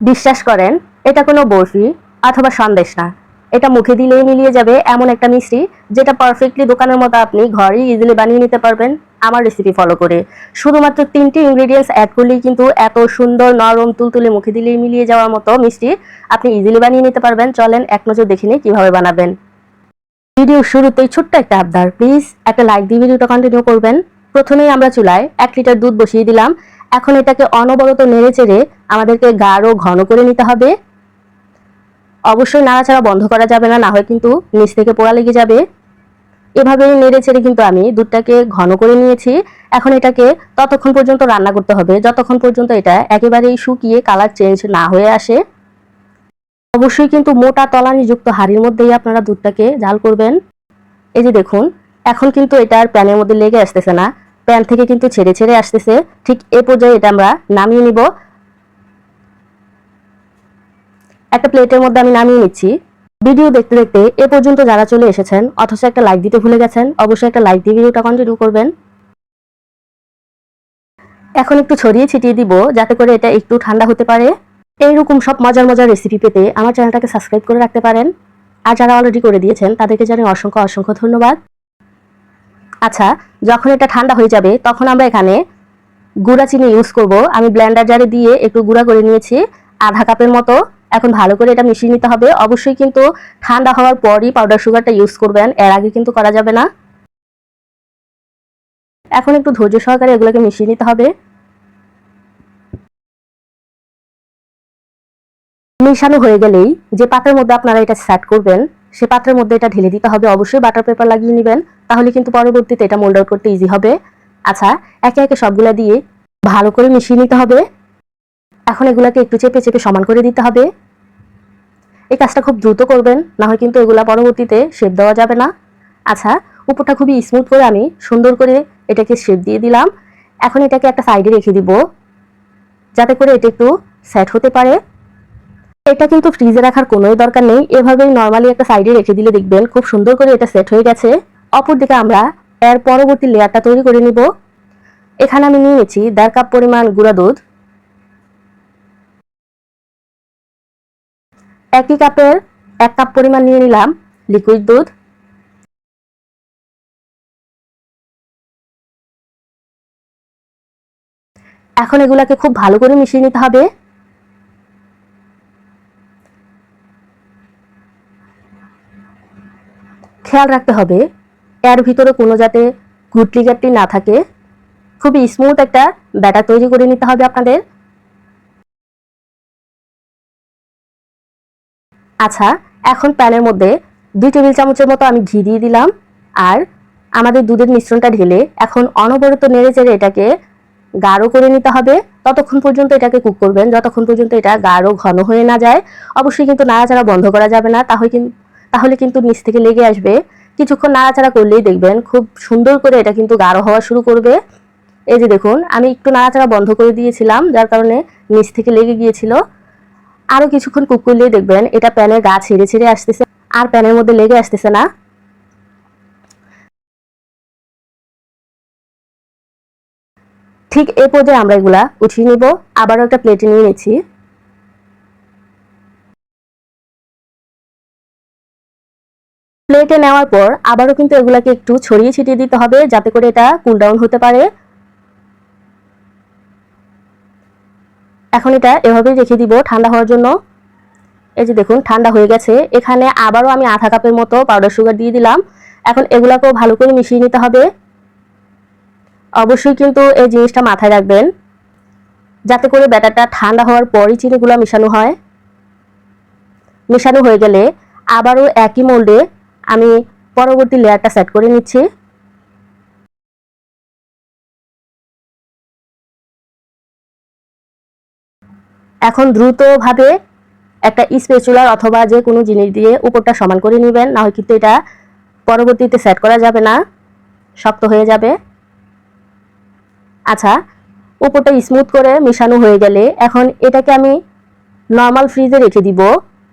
বিশ্বাস করেন, এটা কোনো বরফি অথবা সন্দেশ না। এটা মুখে দিলেই মিলিয়ে যাবে এমন একটা মিষ্টি, যেটা পারফেক্টলি দোকানের মতো আপনি ঘরেই ইজিলি বানিয়ে নিতে পারবেন। আমার রেসিপি ফলো করে। শুধুমাত্র তিনটি ইনগ্রেডিয়েন্টস অ্যাড করলেই কিন্তু এত সুন্দর নরম তুলতুলে মুখে দিলেই মিলিয়ে যাওয়ার মতো মিষ্টি আপনি ইজিলি বানিয়ে নিতে পারবেন। চলেন এক নজর দেখে নিই কীভাবে বানাবেন। ভিডিও শুরুতেই ছোট্ট একটা আবদার। প্লিজ একটা লাইক দিয়ে ভিডিওটা কন্টিনিউ করবেন। প্রথমেই আমরা চুলায় এক লিটার দুধ বসিয়ে দিলাম। এখন এটাকে অনবরত নেড়ে চেড়ে আমাদেরকে গাঢ় ঘন করে নিতে হবে। অবশ্যই নাড়াচাড়া বন্ধ করা যাবে না না হয় কিন্তু নিচ থেকে পোড়া লেগে যাবে। এভাবে নেড়ে চেড়ে কিন্তু আমি দুধটাকে ঘন করে নিয়েছি। এখন এটাকে ততক্ষণ পর্যন্ত রান্না করতে হবে, যতক্ষণ পর্যন্ত এটা একেবারেই শুকিয়ে কালার চেঞ্জ না হয়ে আসে। অবশ্যই কিন্তু মোটা তলানিযুক্ত হাড়ির মধ্যেই আপনারা দুধটাকে জাল করবেন। এই যে দেখুন, এখন কিন্তু এটা আর প্যানের মধ্যে লেগে আসতেছে না। প্যান থেকে কিন্তু ছেড়ে ছেড়ে আসতেছে। ঠিক এ পর্যায়ে এটা আমরা নামিয়ে নিব। একটা প্লেটের মধ্যে আমি নামিয়ে নিচ্ছি। ভিডিও দেখতে দেখতে এ পর্যন্ত যারা চলে এসেছেন, অথচ একটা লাইক দিতে ভুলে গেছেন, অবশ্যই একটা লাইক দিয়ে ভিডিওটা কন্টিনিউ করবেন। এখন একটু ছড়িয়ে ছিটিয়ে দিব, যাতে করে এটা একটু ঠান্ডা হতে পারে। এইরকম সব মজার মজার রেসিপি পেতে আমার চ্যানেলটাকে সাবস্ক্রাইব করে রাখতে পারেন। আর যারা অলরেডি করে দিয়েছেন, তাদেরকে জানাই অসংখ্য অসংখ্য ধন্যবাদ। আচ্ছা যখন এটা ঠান্ডা হয়ে যাবে, তখন আমরা এখানে গুঁড়া চিনি ইউজ করব। আমি ব্লেন্ডার জারে দিয়ে একটু গুঁড়া করে নিয়েছি, আধা কাপের মতো। এখন ভালো করে এটা মিশিয়ে নিতে হবে। অবশ্যই কিন্তু ঠান্ডা হওয়ার পরই পাউডার সুগারটা ইউজ করবেন। এর আগে কিন্তু করা যাবে না। এখন একটু ধৈর্য সহকারে এগুলোকে মিশিয়ে নিতে হবে। মেশানো হয়ে গেলেই যে পাত্রের মধ্যে আপনারা এটা সেট করবেন সে পাত্রের মধ্যে এটা ঢেলে দিতে হবে। অবশ্যই বাটার পেপার লাগিয়ে নেবেন। তাহলে কিন্তু পরবর্তীতে এটা মোল্ড আউট করতে ইজি হবে। আচ্ছা একে একে সবগুলা দিয়ে ভালো করে মিশিয়ে নিতে হবে। এখন এগুলাকে একটু চেপে চেপে সমান করে দিতে হবে। এই কাজটা খুব দ্রুত করবেন, না হয় কিন্তু এগুলা পরবর্তীতে শেপ দেওয়া যাবে না। আচ্ছা উপরটা খুবই স্মুথ করে আমি সুন্দর করে এটাকে শেপ দিয়ে দিলাম। এখন এটাকে একটা সাইডে রেখে দিব। যাতে করে এটা একটু সেট হতে পারে। এটা কিন্তু ফ্রিজে রাখার কোনোই দরকার নেই। এভাবেই নর্মালি একটা সাইডে রেখে দিলে দেখবেন খুব সুন্দর করে এটা সেট হয়ে গেছে। অপরদিকে আমরা এর পরবর্তী লেয়ারটা তৈরি করে নিব। এখানে আমি নিয়ে নিচ্ছি দেড় কাপ পরিমাণ গুঁড়া দুধ। একই কাপের এক কাপ পরিমাণ নিয়ে নিলাম লিকুইড দুধ। এখন এগুলাকে খুব ভালো করে মিশিয়ে নিতে হবে। খেয়াল রাখতে হবে, এর ভিতরে কোনো যাতে গুটলি গাটলি না থাকে। খুবই স্মুথ একটা ব্যাটার তৈরি করে নিতে হবে আপনাদের। আচ্ছা এখন প্যানের মধ্যে দুই টেবিল চামচের মতো আমি ঘি দিয়ে দিলাম। আর আমাদের দুধের মিশ্রণটা ঢেলে এখন অনবরত নেড়ে চেড়ে এটাকে গাঢ় করে নিতে হবে। ততক্ষণ পর্যন্ত এটাকে কুক করবেন। যতক্ষণ পর্যন্ত এটা গাঢ় ঘন হয়ে না যায়, অবশ্যই কিন্তু নাড়াচাড়া বন্ধ করা যাবে না। তাহলে কিন্তু তাহলে কিন্তু নিচ থেকে লেগে আসবে। কিছুক্ষণ নাড়াচাড়া করলেই দেখবেন খুব সুন্দর করে এটা কিন্তু গাঢ় হওয়া শুরু করবে। এই যে দেখুন, আমি একটু নাড়াচাড়া বন্ধ করে দিয়েছিলাম, যার কারণে নিচ থেকে লেগে গিয়েছিল। আরও কিছুক্ষণ কুক করলেই দেখবেন এটা প্যানের গা ছেড়ে ছেড়ে আসতেছে, আর প্যানের মধ্যে লেগে আসতেছে না। ঠিক এই পর্যায়ে আমরা এগুলা উঠিয়ে নিব। আবারও একটা প্লেটে নিয়ে নিচ্ছি। প্লেটে নেওয়ার পর আবারও কিন্তু এগুলাকে একটু ছড়িয়ে ছিটিয়ে দিতে হবে যাতে করে এটা কুল ডাউন হতে পারে। এখন এটা এভাবেই রেখে দিব ঠান্ডা হওয়ার জন্য। এই যে দেখুন, ঠান্ডা হয়ে গেছে। এখানে আবারও আমি আধা কাপের মতো পাউডার সুগার দিয়ে দিলাম। এখন এগুলাকেও ভালো করে মিশিয়ে নিতে হবে। অবশ্যই কিন্তু এই জিনিসটা মাথায় রাখবেন, যাতে করে ব্যাটারটা ঠান্ডা হওয়ার পরই চিনিগুলো মেশানো হয়। মেশানো হয়ে গেলে আবারও একই মোল্ডে আমি পরবর্তী লেয়ারটা সেট করে নিচ্ছি। এখন দ্রুতভাবে একটা স্পেচুলার অথবা যে কোনো জিনিস দিয়ে উপরটা সমান করে নেবেন, না হয় কিন্তু এটা পরবর্তীতে সেট করা যাবে না, শক্ত হয়ে যাবে। আচ্ছা উপরটা স্মুথ করে মিশানো হয়ে গেলে এখন এটাকে আমি নর্মাল ফ্রিজে রেখে দিব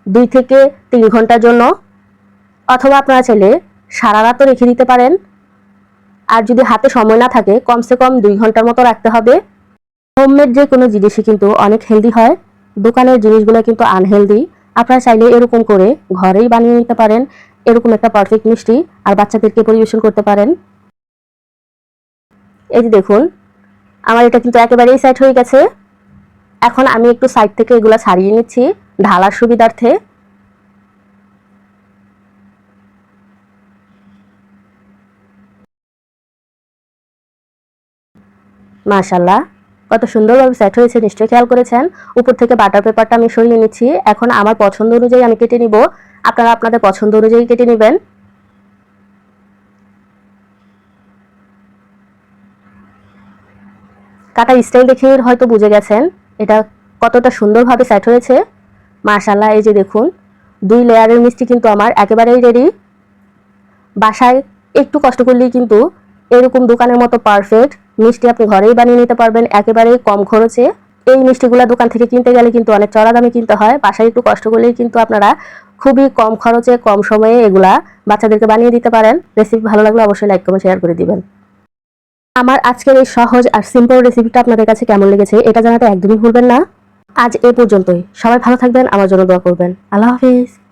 দুই থেকে তিন ঘণ্টার জন্য। অথবা আপনারা চাইলে সারা রাতও রেখে দিতে পারেন। আর যদি হাতে সময় না থাকে, কমসে কম দুই ঘণ্টার মতো রাখতে হবে। হোমমেড যে কোনো জিনিসই কিন্তু অনেক হেলদি হয়। দোকানের জিনিসগুলো কিন্তু আনহেলদি। আপনারা চাইলে এরকম করে ঘরেই বানিয়ে নিতে পারেন। এরকম একটা পারফেক্ট মিষ্টি আর বাচ্চাদেরকে পরিবেশন করতে পারেন। এই যে দেখুন, আমার এটা কিন্তু একেবারেই সাইড হয়ে গেছে। এখন আমি একটু সাইড থেকে এগুলো ছাড়িয়ে নিচ্ছি। ঢালার সুবিধার্থে। মাশাল্লাহ কত সুন্দরভাবে সেট হয়েছে, নিশ্চয়ই খেয়াল করেছেন। উপর থেকে বাটার পেপারটা আমি সরিয়ে নিচ্ছি। এখন আমার পছন্দ অনুযায়ী আমি কেটে নিব। আপনারা আপনাদের পছন্দ অনুযায়ী কেটে নেবেন। কাটার স্টাইল দেখে হয়তো বুঝে গেছেন এটা কতটা সুন্দরভাবে সেট হয়েছে। মাশাল্লাহ এই যে দেখুন, দুই লেয়ারের মিষ্টি কিন্তু আমার একেবারেই রেডি বাসায় একটু কষ্ট করলেই কিন্তু এরকম দোকানের মতো পারফেক্ট মিষ্টি আপনি ঘরেই বানিয়ে নিতে পারবেন, একেবারেই কম খরচে। এই মিষ্টিগুলো দোকান থেকে কিনতে গেলে কিন্তু অনেক চড়া দামে কিনতে হয়। বাসায় একটু কষ্ট করলেই কিন্তু আপনারা খুবই কম খরচে, কম সময়ে এগুলা বাচ্চাদেরকে বানিয়ে দিতে পারেন। রেসিপি ভালো লাগলে অবশ্যই লাইক কমেন্ট শেয়ার করে দিবেন। আমার আজকের এই সহজ আর সিম্পল রেসিপিটা আপনাদের কাছে কেমন লেগেছে এটা জানাতে একদমই ভুলবেন না। আজ এ পর্যন্তই। সবাই ভালো থাকবেন, আমার জন্য দোয়া করবেন। আল্লাহ হাফিজ।